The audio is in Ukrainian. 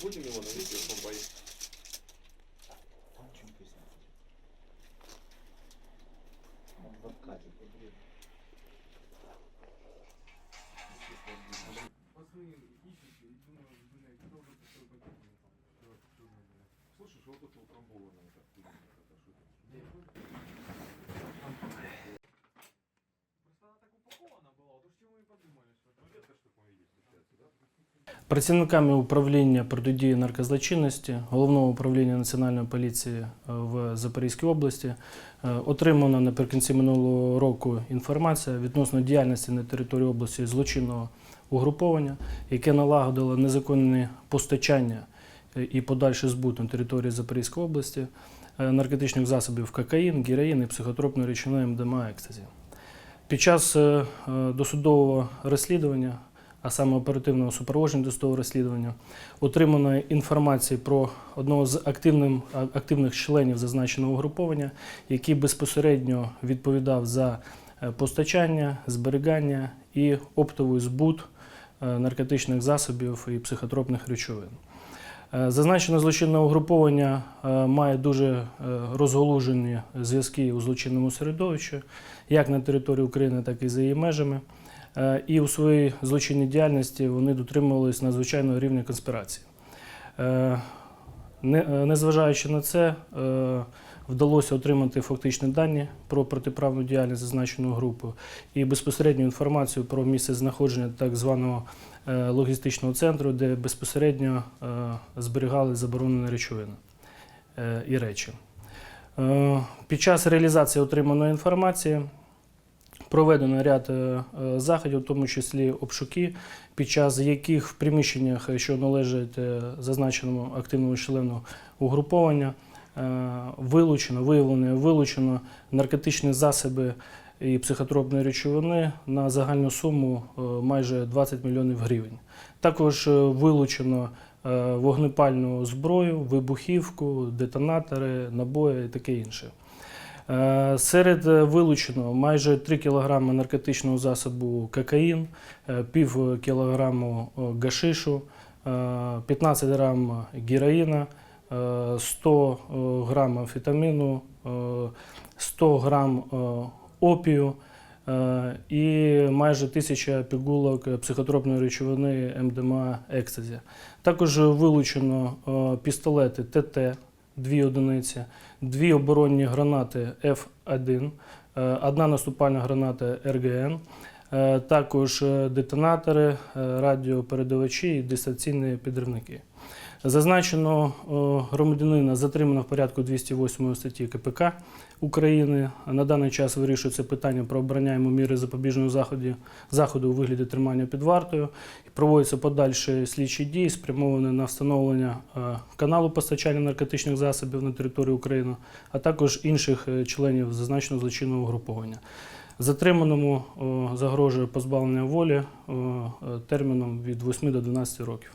его на видео, он боится. Там что написано? Он в откате. Пацаны ищете и думаю, блядь, кто бы такой покинул там. Что- что за, блядь. Слушай, что вот это утрамбованное так Працівниками управління протидії наркозлочинності Головного управління Національної поліції е, в Запорізькій області е, отримана наприкінці минулого року інформація відносно діяльності на території області злочинного угруповання, яке налагодило незаконне постачання е, і подальший збут на території Запорізької області наркотичних засобів кокаїн, героїн і психотропної речовини МДМА екстазі. Під час досудового розслідування а саме оперативного супроводження досудового розслідування, отримано інформації про одного з активним, активних членів зазначеного угруповання, який безпосередньо відповідав за е, постачання, зберігання і оптовий збут е, наркотичних засобів і психотропних речовин. Е, Зазначене злочинне угруповання має дуже розголужені зв'язки у злочинному середовищі, як на території України, так і за її межами. Е, І у своїй злочинній діяльності вони дотримувалися надзвичайного рівня конспірації. Е, е, Незважаючи на це, вдалося отримати фактичні дані про протиправну діяльність зазначеної групи і безпосередню інформацію про місце знаходження так званого логістичного центру, де безпосередньо зберігали заборонені речовини і речі. Під час реалізації отриманої інформації проведено ряд е, е, заходів, в тому числі обшуки, під час яких в приміщеннях, що належать е, зазначеному активному члену угруповання, вилучено, виявлено, вилучено наркотичні засоби і психотропні речовини на загальну суму майже 20 мільйонів гривень. Також вилучено вогнепальну зброю, вибухівку, детонатори, набої і таке інше. Е, Серед е, вилучено майже 3 кг наркотичного засобу кокаїн, е, пів кілограму гашишу, е, 15 грам героїна, е, 100 грам амфетаміну, е, 100 грам опію і майже 1000 пігулок психотропної речовини МДМА екстазі. Також вилучено пістолети ТТ, дві одиниці, дві оборонні гранати F1, е, одна наступальна граната РГН, е, також е, детонатори, радіопередавачі і дистанційні підривники. Зазначено е, громадянина затримано в порядку 208 статті КПК України. На даний час вирішується питання про обрання йому міри запобіжного заходу, заходу у вигляді тримання під вартою. Проводяться подальші слідчі дії, спрямовані на встановлення е, каналу постачання наркотичних засобів на території України, а також інших е, членів зазначеного злочинного угруповання. Затриманому загрожує позбавлення волі терміном від 8 до 12 років.